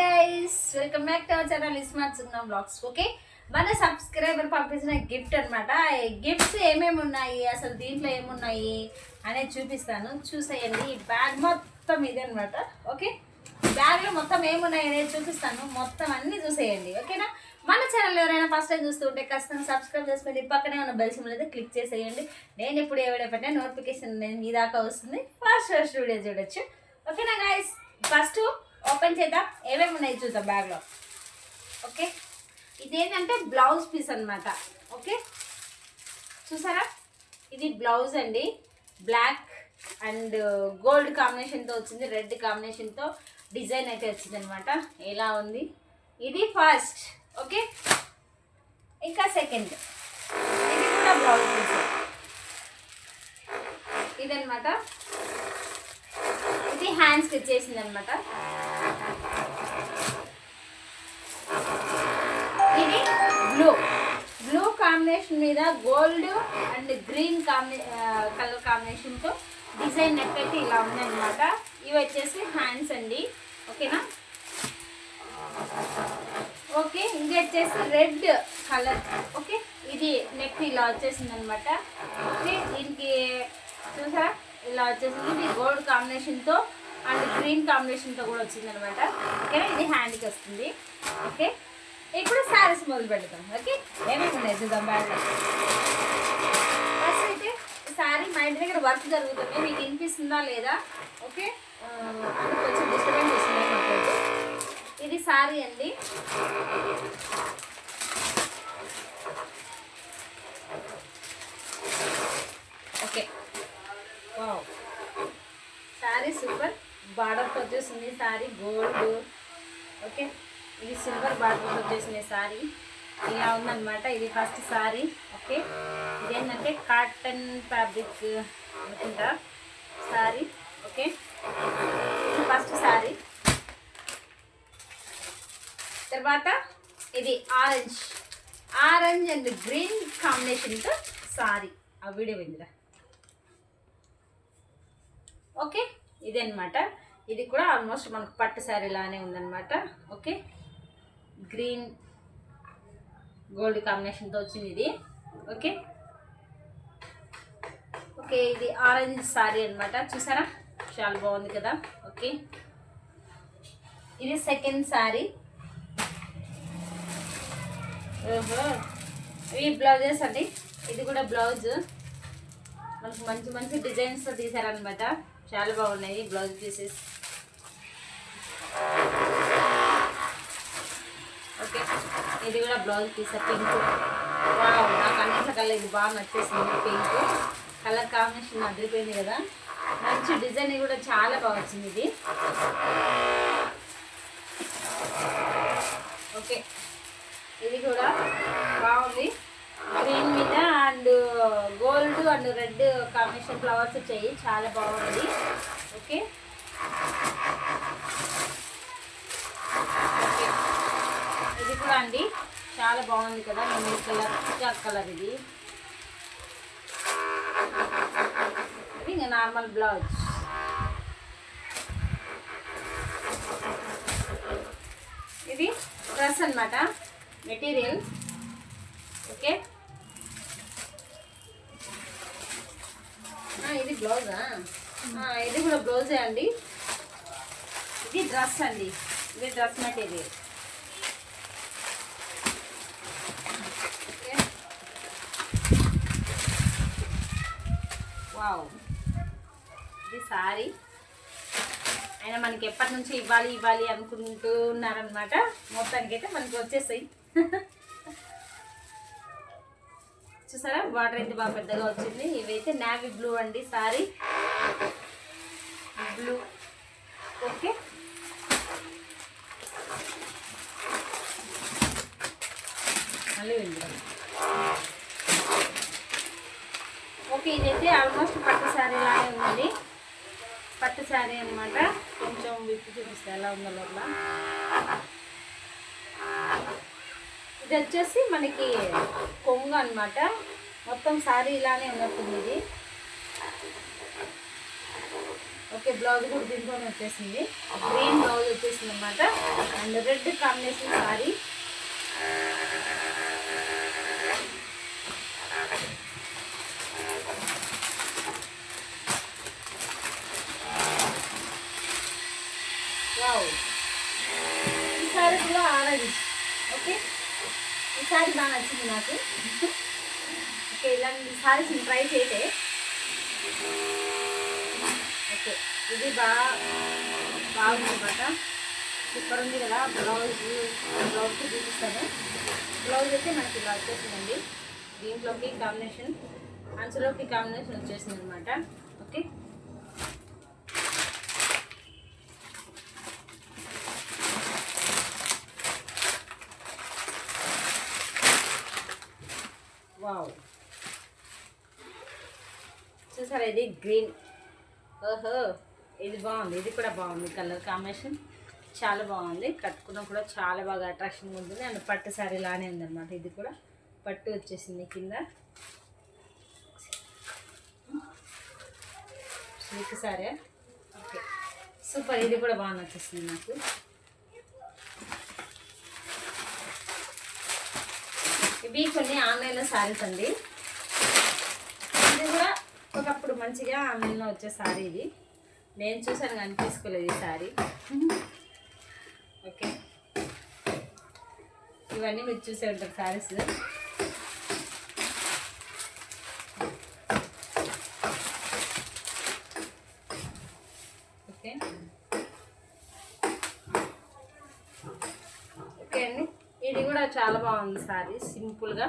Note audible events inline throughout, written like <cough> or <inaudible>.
Guys welcome back to our channel ismart Sugna vlogs okay మన subscriber పంపించిన gift అనమాట gifts ఏమేమి ఉన్నాయి? అసలు దీంట్లో ఏమున్నాయి? అనేది చూపిస్తాను. చూసేయండి. ఈ బ్యాగ్ మొత్తం ఇది అనమాట ఓకే బ్యాగ్లో మొత్తం ఏమున్నాయి అనేది చూపిస్తాను. మొత్తం అన్నీ చూసేయండి. ఓకేనా మన ఛానల్ ఎవరైనా ఫస్ట్ టైం చూస్తుంటే ఖచ్చితంగా సబ్స్క్రైబ్ చేసుకుని పక్కనే ఉన్న బెల్ సింబల్ అయితే క్లిక్ చేసేయండి. నేను ఇప్పుడు ఏ వీడియో పెట్టినా నోటిఫికేషన్ మీ దాకా వస్తుంది. ఫస్ట్ ఫస్ట్ వీడియో చూడొచ్చు. ఓకేనా గాయస్ ఫస్ట్ ఓపెన్ చేద్దాం. ఏమేమి ఉన్నాయి చూద్దాం బ్యాగ్లో. ఓకే? ఇదేంటంటే బ్లౌజ్ పీస్ అన్నమాట. ఓకే? చూసారా? ఇది బ్లౌజ్ అండి. బ్లాక్ అండ్ గోల్డ్ కాంబినేషన్తో వచ్చింది. రెడ్ కాంబినేషన్తో డిజైన్ అయితే వచ్చింది అనమాట ఎలా ఉంది? ఇది ఫస్ట్. ఓకే? ఇంకా సెకండ్. ఇది కూడా బ్లౌజ్ పీస్. ఇదనమాట ఇది హ్యాండ్స్కి వచ్చేసింది అనమాట ఇది బ్లూ బ్లూ కాంబినేషన్ మీద గోల్డ్ అండ్ గ్రీన్ కాంబినే కలర్ కాంబినేషన్తో డిజైన్ నెక్ అయితే ఇలా ఉందన్నమాట. ఇవి వచ్చేసి హ్యాండ్స్ అండి. ఓకేనా? ఓకే ఇది వచ్చేసి రెడ్ కలర్ ఓకే ఇది నెక్ ఇలా వచ్చేసింది అనమాట ఓకే దీనికి చూసారా? ఇలా వచ్చేసింది. ఇది గోల్డ్ కాంబినేషన్తో అండ్ గ్రీన్ కాంబినేషన్తో కూడా వచ్చింది అనమాట ఓకేనా? ఇది హ్యాండ్కి వస్తుంది. ఓకే? ఇప్పుడు శారీస్ మొదలు పెడతాం ఓకే? ఏమేమి ఉన్నాయి చూద్దాం బ్యాగ్ ఫస్ట్ అయితే శారీ మా ఇంటి దగ్గర వర్క్ జరుగుతుంది. మీకు వినిపిస్తుందా లేదా? ఓకే? అది కొంచెం డిస్టర్బెన్స్ వస్తుంది ఇది శారీ అండి. ఓకే. వావ్. శారీ సూపర్. బార్డర్కి వచ్చేసింది శారీ గోల్డ్ ఓకే? ఇది సిల్వర్ బార్డర్కి వచ్చేసింది శారీ ఇలా ఉందన్నమాట ఇది ఫస్ట్ శారీ ఓకే? ఇదేంటంటే కాటన్ ఫ్యాబ్రిక్ అనుకుంటా. శారీ ఓకే? ఫస్ట్ శారీ తర్వాత ఇది ఆరెంజ్ ఆరెంజ్ అండ్ గ్రీన్ కాంబినేషన్తో శారీ ఆ వీడియో విందిరా ఓకే? ఇదన్నమాట. ఇది కూడా ఆల్మోస్ట్ మనకు పట్టు శారీ లానే ఉందన్నమాట. ఓకే గ్రీన్ గోల్డ్ కాంబినేషన్తో వచ్చింది ఇది. ఓకే ఓకే ఇది ఆరెంజ్ శారీ అనమాట చూసారా? చాలా బాగుంది కదా? ఓకే ఇది సెకండ్ శారీ ఓహో! ఇవి బ్లౌజెస్ అండి. ఇది కూడా బ్లౌజ్. మనకు మంచి మంచి డిజైన్స్తో తీసారనమాట చాలా బాగున్నాయి బ్లౌజ్ పీసెస్. ఓకే ఇది కూడా బ్లౌజ్ పీస్ పింక్. నాకు అన్నింటి కలర్ ఇది బాగా నచ్చేసింది పింక్. కలర్ కాంబినేషన్ అదిరిపోయింది కదా. మంచి డిజైన్ కూడా చాలా బాగా వచ్చింది ఇది. ఓకే ఇది కూడా బాగుంది. గ్రీన్ మీద and gold and red combination flowers వచ్చాయి. చాలా బాగుంది. ఓకే? ఓకే. ఇది కూడా అండి. చాలా బాగుంది కదా. మీ కలర్ పికాక్ కలర్ ఇది ఇంకా నార్మల్ బ్లౌజ్. ఇది డ్రెస్ అన్నమాట. మెటీరియల్. ఓకే ఆ, ఇది బ్లౌజా? ఇది కూడా బ్లౌజే అండి. ఇది డ్రెస్ అండి. ఇది డ్రెస్ మెటీరియల్. వావ్. ఇది సారీ. ఆయన మనకి ఎప్పటి నుంచి ఇవ్వాలి ఇవ్వాలి అనుకుంటూ ఉన్నారనమాట మొత్తానికి అయితే మనకి వచ్చేసాయి. <laughs> చూసారా? వాటర్ అయితే బాగా పెద్దగా వచ్చింది. ఇవైతే నావీ బ్లూ అండి సారీ. బ్లూ ఓకే మళ్ళీ ఓకే ఇదైతే ఆల్మోస్ట్ పట్టు శారీ లాగే ఉంది. పట్టు శారీ అనమాట కొంచెం విప్పి చూపిస్తే ఎలా ఉందో లోపల. ఇది వచ్చేసి మనకి కొంగు అన్నమాట. మొత్తం సారీ ఇలానే ఉన్నట్టుంది ఇది. ఓకే బ్లౌజ్ కూడా దీంట్లోనే వచ్చేసింది. గ్రీన్ బ్లౌజ్ వచ్చేసింది అనమాట and red combination sari wow ఈసారి కూడా ఆరెంజ్ ఓకే ఈసారి బాగా నచ్చింది నాకు. ఓకే ఇలాంటి సారీస్ ట్రై చేసే. ఓకే ఇది బాగా బాగుందన్నమాట. సూపర్ ఉంది కదా బ్లౌజ్ బ్లౌజ్ చూపిస్తాను. బ్లౌజ్ అయితే మనకి ఇలా వచ్చేసిందండి. దీంట్లోకి కాంబినేషన్ అంచులోకి కాంబినేషన్ వచ్చేసింది అనమాట ఓకే వావ్ చూసారా ఇది? గ్రీన్ ఓహో. ఇది బాగుంది. ఇది కూడా బాగుంది కలర్ కాంబినేషన్. చాలా బాగుంది. కట్టుకున్న కూడా చాలా బాగా అట్రాక్షన్గా ఉంటుంది. అండ్ పట్టు సారీ లానే ఉందన్నమాట. ఇది కూడా పట్టు వచ్చేసింది కింద. Silk sorry. ఓకే సూపర్ ఇది కూడా బాగా నచ్చేసింది నాకు. ఇవి కొన్ని ఆన్లైన్లో శారీస్ అండి. ఇది కూడా ఒకప్పుడు మంచిగా ఆన్లైన్లో వచ్చే శారీ ఇది. నేను చూసాను కానీ తీసుకోలేదు ఈ శారీ. ఓకే. ఇవన్నీ మీరు చూసే ఉంటారు శారీస్ ఓకే ఓకే అండి ఇది కూడా చాలా బాగుంది శారీ సింపుల్గా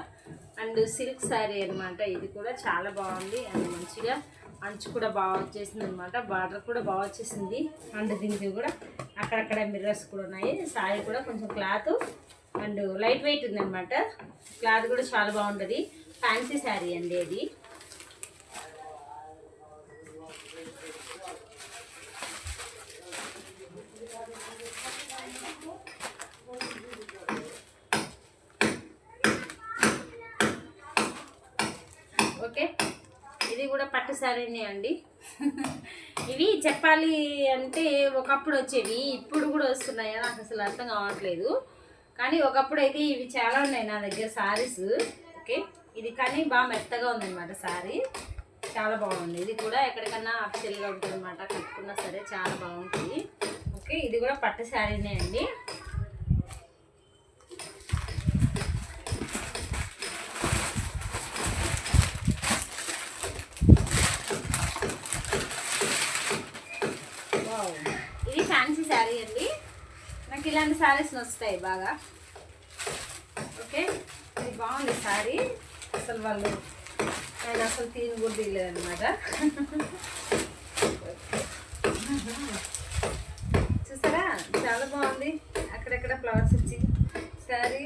అండ్ సిల్క్ శారీ అనమాట ఇది కూడా చాలా బాగుంది. అండ్ మంచిగా అంచు కూడా బాగా వచ్చేసింది అనమాట బార్డర్ కూడా బాగా వచ్చేసింది. అండ్ దీనికి కూడా అక్కడక్కడ మిర్రర్స్ కూడా ఉన్నాయి. శారీ కూడా కొంచెం క్లాత్ అండ్ లైట్ వెయిట్ ఉందన్నమాట. క్లాత్ కూడా చాలా బాగుంటుంది. ఫ్యాన్సీ శారీ అండి అది. ఓకే? ఇది కూడా పట్టు శారీనే అండి. ఇవి చెప్పాలి అంటే ఒకప్పుడు వచ్చేవి ఇప్పుడు కూడా వస్తున్నాయా నాకు అసలు అర్థం కావట్లేదు. కానీ ఒకప్పుడు అయితే ఇవి చాలా ఉన్నాయి నా దగ్గర శారీస్ ఓకే? ఇది కానీ బాగా మెత్తగా ఉందన్నమాట శారీ. చాలా బాగుంది. ఇది కూడా ఎక్కడికన్నా అఫిషియల్గా ఉంటుంది అనమాట కట్టుకున్నా సరే చాలా బాగుంటుంది. ఓకే ఇది కూడా పట్టు శారీనే అండి వావ్. ఇది ఫ్యాన్సీ శారీ అండి నాకు ఇలాంటి శారీస్ వస్తాయి బాగా. ఓకే? ఇది బాగుంది శారీ. అసలు వాళ్ళు ఆయన అసలు తీని కూడా తీయలేదన్నమాట. చూసారా? చాలా బాగుంది. అక్కడక్కడ ఫ్లవర్స్ వచ్చి శారీ.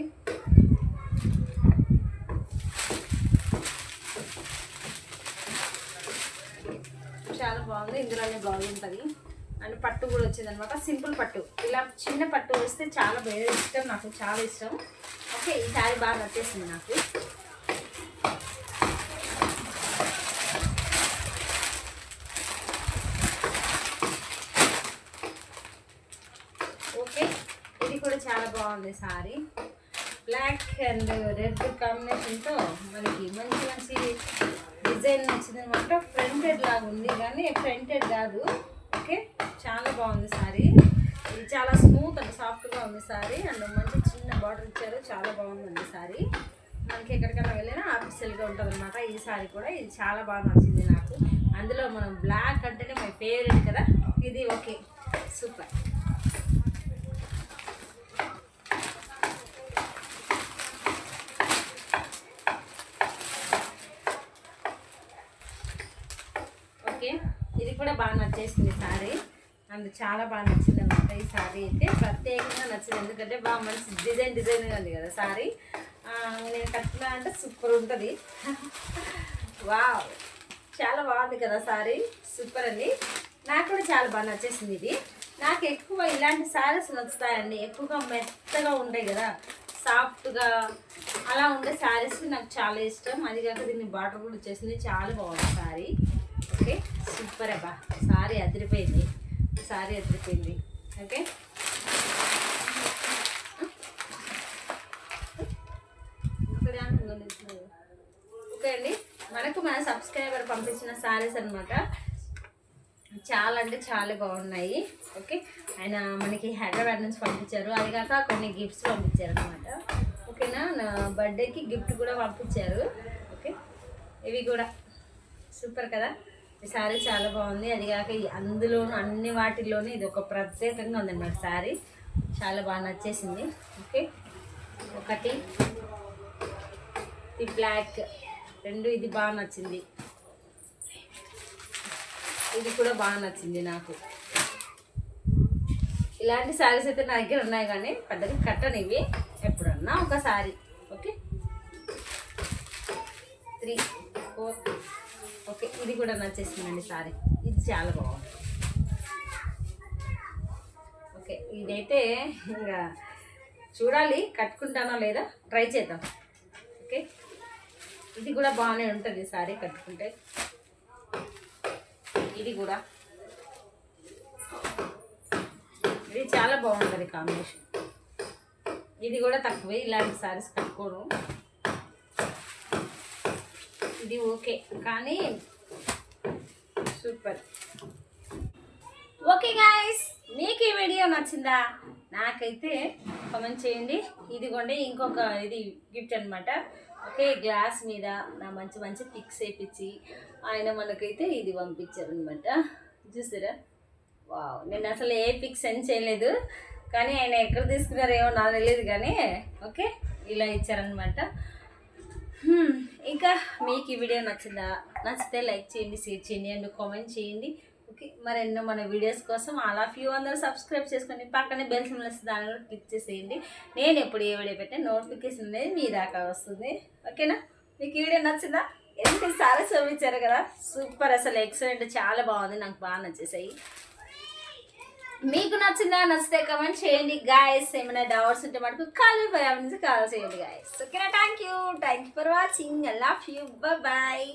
చాలా బాగుంది. ఇందులోనే బాగుంటుంది. అండ్ పట్టు కూడా వచ్చింది అనమాట సింపుల్ పట్టు. ఇలా చిన్న పట్టు వస్తే చాలా వేరే ఇష్టం నాకు చాలా ఇష్టం. ఓకే ఈ శారీ బాగా నచ్చేసింది నాకు. ఓకే ఇది కూడా చాలా బాగుంది సారీ బ్లాక్ అండ్ రెడ్ కాంబినేషన్తో మనకి మంచి మంచి డిజైన్ వచ్చింది అనమాట ఫ్రంటెడ్ లాగా ఉంది కానీ ఫ్రంటెడ్ కాదు. ఓకే. చాలా బాగుంది సారీ. ఇది చాలా స్మూత్ అండ్ సాఫ్ట్గా ఉంది సారీ. అండ్ మంచి చిన్న బార్డర్ ఇచ్చారు. చాలా బాగుందండి సారీ. మనకి ఎక్కడికైనా వెళ్ళినా ఆఫీషియల్గా ఉంటుంది అనమాట ఈ సారీ కూడా. ఇది చాలా బాగా నచ్చింది నాకు. అందులో మనం బ్లాక్ అంటేనే మై ఫేవరెట్ కదా. ఇది ఓకే. సూపర్ ఓకే ఇది కూడా బాగా నచ్చేసింది సారీ. అండ్ చాలా బాగా నచ్చింది అనమాట ఈ సారీ అయితే. ప్రత్యేకంగా నచ్చింది. ఎందుకంటే బాగా మంచి డిజైన్ డిజైన్గా ఉంది కదా సారీ. నేను కట్టినా అంటే సూపర్ ఉంటుంది. <laughs> వావ్! చాలా బాగుంది కదా సారీ. సూపర్ అండి. నాకు కూడా చాలా బాగా నచ్చేసింది ఇది. నాకు ఎక్కువ ఇలాంటి శారీస్ నచ్చుతాయండి. ఎక్కువగా మెత్తగా ఉంటాయి కదా. సాఫ్ట్గా అలా ఉండే శారీస్ నాకు చాలా ఇష్టం. అది కాక దీన్ని బాటర్ కూడా వచ్చేసింది. చాలా బాగుంది సారీ. ఓకే సూపర్ అబ్బా. సారీ అదిరిపోయింది. సారీ అదిరిపోయింది. ఓకే? ఓకే అండి. మనకు మన సబ్స్క్రైబర్ పంపించిన సారీస్ అనమాట చాలా అంటే చాలా బాగున్నాయి. ఓకే? ఆయన మనకి హైదరాబాద్ నుంచి పంపించారు. అది కాక కొన్ని గిఫ్ట్స్ పంపించారు అనమాట ఓకేనా? నా బర్త్డేకి గిఫ్ట్ కూడా పంపించారు. ఓకే? ఇవి కూడా. సూపర్ కదా? ఈ శారీ చాలా బాగుంది. అది కాక అందులోనూ అన్ని వాటిల్లోనూ ఇది ఒక ప్రత్యేకంగా ఉందన్నమాట శారీ చాలా బాగా నచ్చేసింది. ఓకే. ఒకటి ఇది బ్లాక్ రెండు ఇది బాగా నచ్చింది. ఇది కూడా బాగా నచ్చింది నాకు. ఇలాంటి శారీస్ అయితే నా దగ్గర ఉన్నాయి కానీ పెద్దగా కట్టను ఇవి ఎప్పుడన్నా sari okay. Three four okay ఇది కూడా నచ్చేసిందండి సారీ. ఇది చాలా బాగుంది. ఓకే ఇదైతే ఇంకా చూడాలి కట్టుకుంటానో లేదా ట్రై చేద్దాం. ఓకే ఇది కూడా బాగానే ఉంటుంది సారీ కట్టుకుంటే. ఇది కూడా. ఇది చాలా బాగుంటుంది కాంబినేషన్. ఇది కూడా తక్కువే ఇలాంటి సారీస్ కట్టుకోను. ఇది ఓకే. కానీ సూపర్. ఓకే గాయస్ మీకు ఈ వీడియో నచ్చిందా? నాకైతే కమెంట్ చేయండి. ఇదిగోండి ఇంకొక ఇది గిఫ్ట్ అనమాట ఓకే గ్లాస్ మీద నా మంచి మంచి పిక్స్ వేయించి ఆయన మనకైతే ఇది పంపించారు అనమాట చూసారా? వావ్ నేను అసలు ఏ పిక్ సెండ్ చేయలేదు. కానీ ఆయన ఎక్కడ తీసుకున్నారో ఏమో నాకు తెలియదు కానీ ఓకే ఇలా ఇచ్చారనమాట Hmm. ఇంకా మీకు ఈ వీడియో నచ్చిందా? నచ్చితే లైక్ చేయండి షేర్ చేయండి అండ్ కామెంట్ చేయండి. ఓకే మరెన్నో మన వీడియోస్ కోసం అలా ఫ్యూ అందరూ సబ్స్క్రైబ్ చేసుకొని పక్కనే బెల్ సింబల్ వస్తుంది దాన్ని కూడా క్లిక్ చేసేయండి. నేను ఎప్పుడు ఏ వీడియో పెట్టే నోటిఫికేషన్ అనేది మీ దాకా వస్తుంది. ఓకేనా మీకు ఈ వీడియో నచ్చిందా? ఎందుకు సారీ చూపించారు కదా? సూపర్ అసలు ఎక్సలెంట్ చాలా బాగుంది. నాకు బాగా నచ్చేసాయి. మీకు నచ్చిందా నచ్చితే కమెంట్ చేయండి. గాయస్ ఏమైనా డౌట్స్ ఉంటే మటుకు కాల్ పోయా నుంచి కాల్ చేయండి గాయస్ ఓకేనా thank you thank you for watching I love you bye